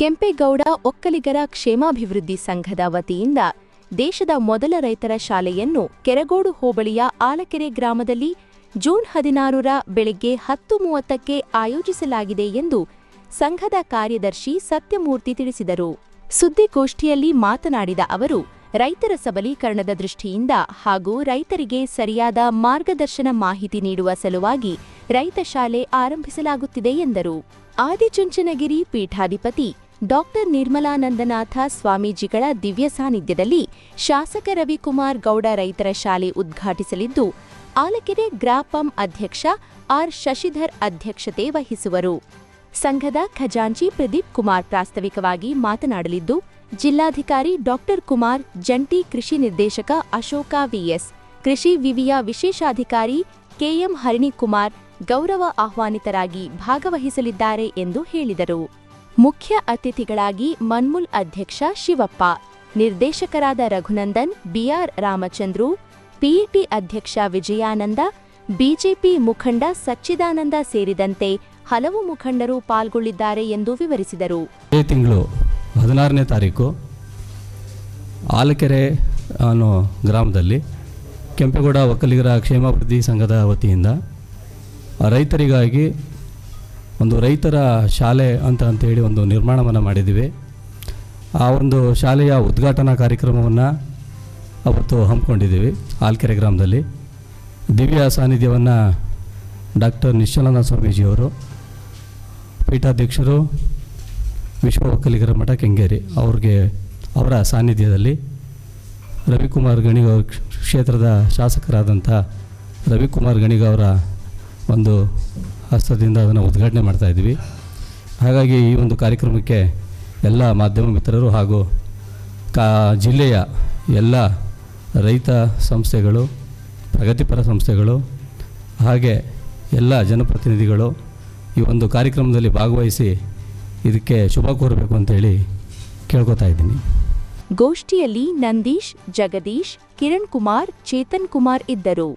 ಕೆಂಪೇಗೌಡ ಒಕ್ಕಲಿಗರ ಕ್ಷೇಮಾಭಿವೃದ್ಧಿ ಸಂಘದ ವತಿಯಿಂದ ದೇಶದ ಮೊದಲ ರೈತರ ಶಾಲೆಯನ್ನು ಕೆರಗೋಡು ಹೋಬಳಿಯ ಆಲಕೆರೆ ಗ್ರಾಮದಲ್ಲಿ ಜೂನ್ ಹದಿನಾರರ ಬೆಳಗ್ಗೆ ಹತ್ತು ಮೂವತ್ತಕ್ಕೆ ಆಯೋಜಿಸಲಾಗಿದೆ ಎಂದು ಸಂಘದ ಕಾರ್ಯದರ್ಶಿ ಸತ್ಯಮೂರ್ತಿ ತಿಳಿಸಿದರು. ಸುದ್ದಿಗೋಷ್ಠಿಯಲ್ಲಿ ಮಾತನಾಡಿದ ಅವರು, ರೈತರ ಸಬಲೀಕರಣದ ದೃಷ್ಟಿಯಿಂದ ಹಾಗೂ ರೈತರಿಗೆ ಸರಿಯಾದ ಮಾರ್ಗದರ್ಶನ ಮಾಹಿತಿ ನೀಡುವ ಸಲುವಾಗಿ ರೈತ ಶಾಲೆ ಆರಂಭಿಸಲಾಗುತ್ತಿದೆ ಎಂದರು. ಆದಿಚುಂಚನಗಿರಿ ಪೀಠಾಧಿಪತಿ ಡಾಕ್ಟರ್ ನಿರ್ಮಲಾನಂದನಾಥ ಸ್ವಾಮೀಜಿಗಳ ದಿವ್ಯ ಸಾನ್ನಿಧ್ಯದಲ್ಲಿ ಶಾಸಕ ರವಿಕುಮಾರ್ ಗೌಡ ರೈತರ ಶಾಲೆ ಉದ್ಘಾಟಿಸಲಿದ್ದು, ಆಲಕೆರೆ ಗ್ರಾಪಂ ಅಧ್ಯಕ್ಷ ಆರ್. ಶಶಿಧರ್ ಅಧ್ಯಕ್ಷತೆ ವಹಿಸುವರು. ಸಂಘದ ಖಜಾಂಚಿ ಪ್ರದೀಪ್ ಕುಮಾರ್ ಪ್ರಾಸ್ತಾವಿಕವಾಗಿ ಮಾತನಾಡಲಿದ್ದು, ಜಿಲ್ಲಾಧಿಕಾರಿ ಡಾಕ್ಟರ್ ಕುಮಾರ್, ಜಂಟಿ ಕೃಷಿ ನಿರ್ದೇಶಕ ಅಶೋಕ ವಿಎಸ್ ಕೃಷಿ ವಿವಿಯ ವಿಶೇಷಾಧಿಕಾರಿ ಕೆಎಂ ಹರಿಣಿಕುಮಾರ್ ಗೌರವ ಆಹ್ವಾನಿತರಾಗಿ ಭಾಗವಹಿಸಲಿದ್ದಾರೆ ಎಂದು ಹೇಳಿದರು. ಮುಖ್ಯ ಅತಿಥಿಗಳಾಗಿ ಮನ್ಮುಲ್ ಅಧ್ಯಕ್ಷ ಶಿವಪ್ಪ, ನಿರ್ದೇಶಕರಾದ ರಘುನಂದನ್, ಬಿಆರ್ ರಾಮಚಂದ್ರು, ಪಿಇಟಿ ಅಧ್ಯಕ್ಷ ವಿಜಯಾನಂದ, ಬಿಜೆಪಿ ಮುಖಂಡ ಸಚ್ಚಿದಾನಂದ ಸೇರಿದಂತೆ ಹಲವು ಮುಖಂಡರು ಪಾಲ್ಗೊಳ್ಳಿದ್ದಾರೆ ಎಂದು ವಿವರಿಸಿದರು. ಈ ತಿಂಗಳು ಹದಿನಾರನೇ ತಾರೀಕು ಆಲಕೆರೆ, ಅನ್ನೋ ಗ್ರಾಮದಲ್ಲಿ ಕೆಂಪೇಗೌಡ ಒಕ್ಕಲಿಗರ ಕ್ಷೇಮಾಭಿವೃದ್ಧಿ ಸಂಘದ ವತಿಯಿಂದ ರೈತರಿಗಾಗಿ ಒಂದು ರೈತರ ಶಾಲೆ ಅಂತ ಅಂತೇಳಿ ಒಂದು ನಿರ್ಮಾಣವನ್ನು ಮಾಡಿದ್ದೀವಿ. ಆ ಒಂದು ಶಾಲೆಯ ಉದ್ಘಾಟನಾ ಕಾರ್ಯಕ್ರಮವನ್ನು ಅವತ್ತು ಹಮ್ಮಿಕೊಂಡಿದ್ದೀವಿ ಆಲ್ಕೆರೆ ಗ್ರಾಮದಲ್ಲಿ. ದಿವ್ಯ ಸಾನ್ನಿಧ್ಯವನ್ನು ಡಾಕ್ಟರ್ ನಿಶ್ಚಲಾನಂದ ಸ್ವಾಮೀಜಿಯವರು, ಪೀಠಾಧ್ಯಕ್ಷರು, ವಿಶ್ವ ಒಕ್ಕಲಿಗರ ಮಠ ಕೆಂಗೇರಿ ಅವ್ರಿಗೆ ಅವರ ಸಾನ್ನಿಧ್ಯದಲ್ಲಿ ರವಿಕುಮಾರ್ ಗಣಿಗ ಕ್ಷೇತ್ರದ ಶಾಸಕರಾದಂಥ ರವಿಕುಮಾರ್ ಗಣಿಗ ಅವರ ಒಂದು ಹಸ್ತದಿಂದ ಅದನ್ನು ಉದ್ಘಾಟನೆ ಮಾಡ್ತಾ ಇದ್ವಿ ಹಾಗಾಗಿ ಈ ಒಂದು ಕಾರ್ಯಕ್ರಮಕ್ಕೆ ಎಲ್ಲ ಮಾಧ್ಯಮ ಮಿತ್ರರು ಹಾಗೂ ಕಾ ಜಿಲ್ಲೆಯ ಎಲ್ಲ ರೈತ ಸಂಸ್ಥೆಗಳು, ಪ್ರಗತಿಪರ ಸಂಸ್ಥೆಗಳು ಹಾಗೆ ಎಲ್ಲ ಜನಪ್ರತಿನಿಧಿಗಳು ಈ ಒಂದು ಕಾರ್ಯಕ್ರಮದಲ್ಲಿ ಭಾಗವಹಿಸಿ ಇದಕ್ಕೆ ಶುಭ ಕೋರಬೇಕು ಅಂತೇಳಿ ಕೇಳ್ಕೊತಾ ಇದ್ದೀನಿ. ಗೋಷ್ಠಿಯಲ್ಲಿ ನಂದೀಶ್, ಜಗದೀಶ್, ಕಿರಣ್ ಕುಮಾರ್, ಚೇತನ್ ಕುಮಾರ್ ಇದ್ದರು.